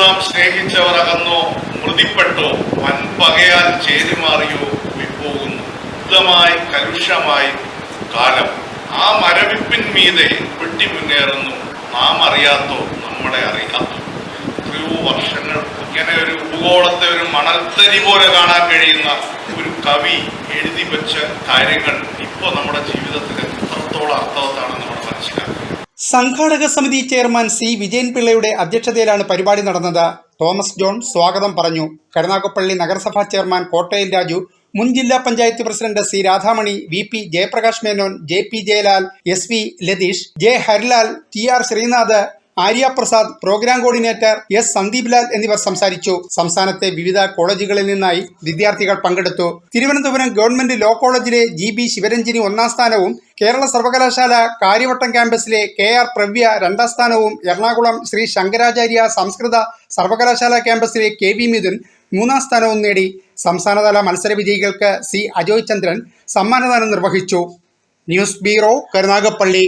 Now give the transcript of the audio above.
നാം സ്നേഹിച്ചവർ അകന്നോ മൃതിപ്പെട്ടോ വൻപകയാൽ ചേരിമാറിയോ വിപ്പോകുന്നു. ശുദ്ധമായി കലുഷമായി കാലം. ആ മരവിപ്പിൻ മീതെ വെട്ടി മുന്നേറുന്നു. നാം അറിയാത്തോ നമ്മളെ അറിയാത്തോ. എത്രയോ വർഷങ്ങൾ ഇങ്ങനെ ഒരു ഭൂഗോളത്തെ ഒരു മണൽത്തരി പോലെ കാണാൻ കഴിയുന്ന ഒരു കവി എഴുതി വെച്ച കാര്യങ്ങൾ ഇപ്പോൾ നമ്മുടെ ജീവിതത്തിൽ എത്രത്തോളം അർത്ഥവത്താണെന്ന് നമ്മൾ മനസ്സിലാക്കുക സംഘാടക സമിതി ചെയർമാൻ സി വിജയൻ പിള്ളയുടെ അധ്യക്ഷതയിലാണ് പരിപാടി നടന്നത്. തോമസ് ജോൺ സ്വാഗതം പറഞ്ഞു. കരുനാഗപ്പള്ളി നഗരസഭാ ചെയർമാൻ കോട്ടയിൽ രാജു മുൻ ജില്ലാ panchayat president C Radhamani V P Jayaprakash Menon J P Jayalal S V Latheesh J Harilal T R Sreenath Arya Prasad programme coordinator S Sandeep Lal എന്നിവർ സംസാരിച്ചു. സംസ്ഥാനത്തെ വിവിധ കോളേജുകളിൽ നിന്നായി വിദ്യാർത്ഥികൾ പങ്കെടുത്തു. തിരുവനന്തപുരം ഗവൺമെന്റ് ലോ കോളേജിലെ ജി ബി ശിവരഞ്ജിനി ഒന്നാം സ്ഥാനവും കേരള സർവകലാശാല കാര്യവട്ടം ക്യാമ്പസിലെ കെ ആർ പ്രവ്യ രണ്ടാം സ്ഥാനവും എറണാകുളം ശ്രീ ശങ്കരാചാര്യ സംസ്കൃത സർവകലാശാല ക്യാമ്പസിലെ കെ വി മിഥുൻ മൂന്നാം സ്ഥാനവും നേടി. സംസ്ഥാനതല മത്സര വിജയികൾക്ക് സി അജോയ് ചന്ദ്രൻ സമ്മാനദാനം നിർവഹിച്ചു. News bureau Karunagappally.